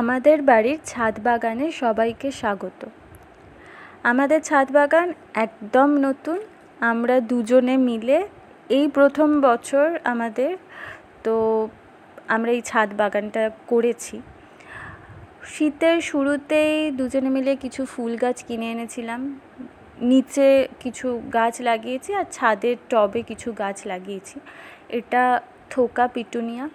আমাদের বাড়ির ছাদ বাগানে সবাইকে স্বাগত। আমাদের ছাদ বাগান একদম নতুন। আমরা দুজনে মিলে এই প্রথম বছর আমাদের, তো আমরা এই ছাদ বাগানটা করেছি। শীতের শুরুতেই দুজনে মিলে কিছু ফুল গাছ কিনে এনেছিলাম। নিচে কিছু গাছ লাগিয়েছি আর ছাদের টবে কিছু গাছ লাগিয়েছি। এটা থোকা পিটুনিয়া।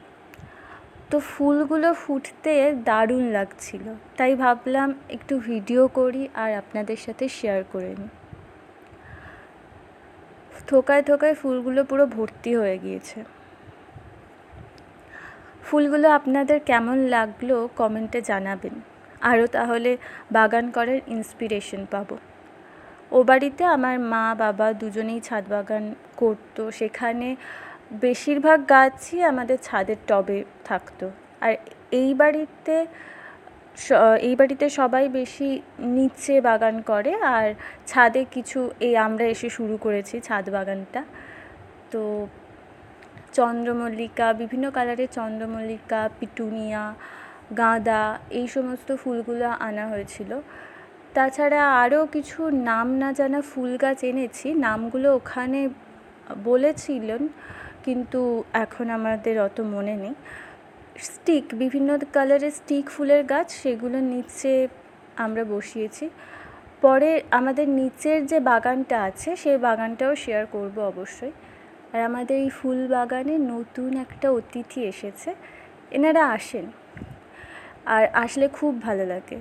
তো ফুলগুলো ফুটতে দারুণ লাগছিল। তাই ভাবলাম একটু ভিডিও করি আর আপনাদের সাথে শেয়ার করে নিই। থোকায় থোকায় ফুলগুলো পুরো ভর্তি হয়ে গিয়েছে। ফুলগুলো আপনাদের কেমন লাগল কমেন্টে জানাবেন। আরও তাহলে বাগান করার ইন্সপিরেশন পাবো। ও বাড়িতে আমার মা, বাবা দুজনেই ছাদ বাগান করতো। সেখানে বেশিরভাগ গাছই আমাদের ছাদের টবে থাকতো। আর এই বাড়িতে এই বাড়িতে সবাই বেশি নিচে বাগান করে, আর ছাদে কিছু, এই আমরা এসে শুরু করেছি ছাদ বাগানটা। তো চন্দ্রমল্লিকা, বিভিন্ন কালারের চন্দ্রমল্লিকা, পিটুনিয়া, গাঁদা, এই সমস্ত ফুলগুলো আনা হয়েছিল। তাছাড়া আরও কিছু নাম না জানা ফুল গাছ এনেছি। নামগুলো ওখানে বলেছিলেন কিন্তু এখন আমাদের অত মনে নেই। স্টিক, বিভিন্ন কালারের স্টিক, ফুলের গাছ, সেগুলো নিচে আমরা বসিয়েছি। পরে আমাদের নিচের যে বাগানটা আছে, সেই বাগানটাও শেয়ার করব অবশ্যই। আর আমাদের এই ফুল বাগানে নতুন একটা অতিথি এসেছে। এনারা আসেন। আর আসলে খুব ভালো লাগে।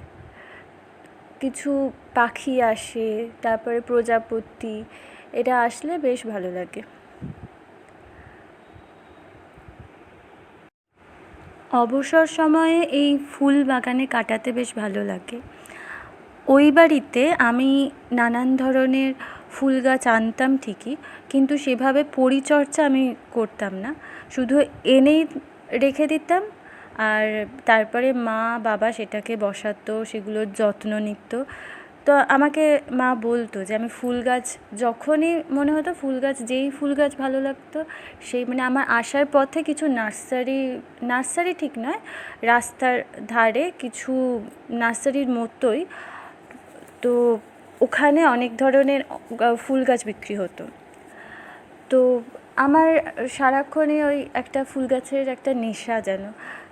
কিছু পাখি আসে, তারপরে প্রজাপতি, এটা আসলে বেশ ভালো লাগে। অবসর সময়ে এই ফুল বাগানে কাটাতে বেশ ভালো লাগে। ওই বাড়িতে আমি নানান ধরনের ফুল গাছ আনতাম ঠিকই, কিন্তু সেভাবে পরিচর্যা আমি করতাম না। শুধু এনেই রেখে দিতাম আর তারপরে মা বাবা সেটাকে বসাতো, সেগুলোর যত্ন নিত। তো আমাকে মা বলতো যে, আমি ফুল গাছ যখনই মনে হতো ফুল গাছ, যেই ফুল গাছ ভালো লাগতো, সেই মানে আমার আসার পথে কিছু নার্সারি নার্সারি ঠিক নয়, রাস্তার ধারে কিছু নার্সারির মতোই তো ওখানে অনেক ধরনের ফুল গাছ বিক্রি হতো। তো আমার সারাক্ষণই ওই একটা ফুল গাছের একটা নেশা যেন,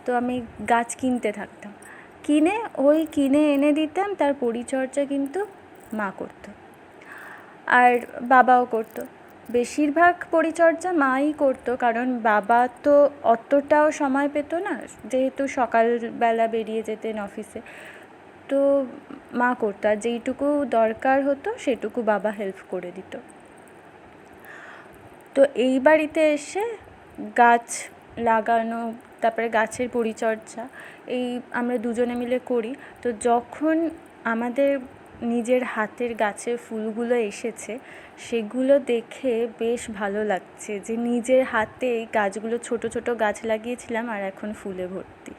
তো আমি গাছ কিনতে থাকতাম। কিনে, ওই কিনে এনে দিতাম, তার পরিচর্যা কিন্তু মা করত। আর বাবাও করতো। বেশিরভাগ পরিচর্যা মাই করতো, কারণ বাবা তো অতটাও সময় পেত না, যেহেতু সকালবেলা বেরিয়ে যেতেন অফিসে। তো মা করতো, আর যেইটুকু দরকার হতো, সেটুকু বাবা হেল্প করে দিত। তো এই বাড়িতে এসে গাছ লাগানো তারপরে গাছের পরিচর্যা, এই আমরা দুজনে মিলে করি। তো যখন আমাদের নিজের হাতের গাছের ফুলগুলো এসেছে, সেগুলো দেখে বেশ ভালো লাগছে যে নিজের হাতে এই গাছগুলো, ছোটো ছোটো গাছ লাগিয়েছিলাম আর এখন ফুলে ভর্তি।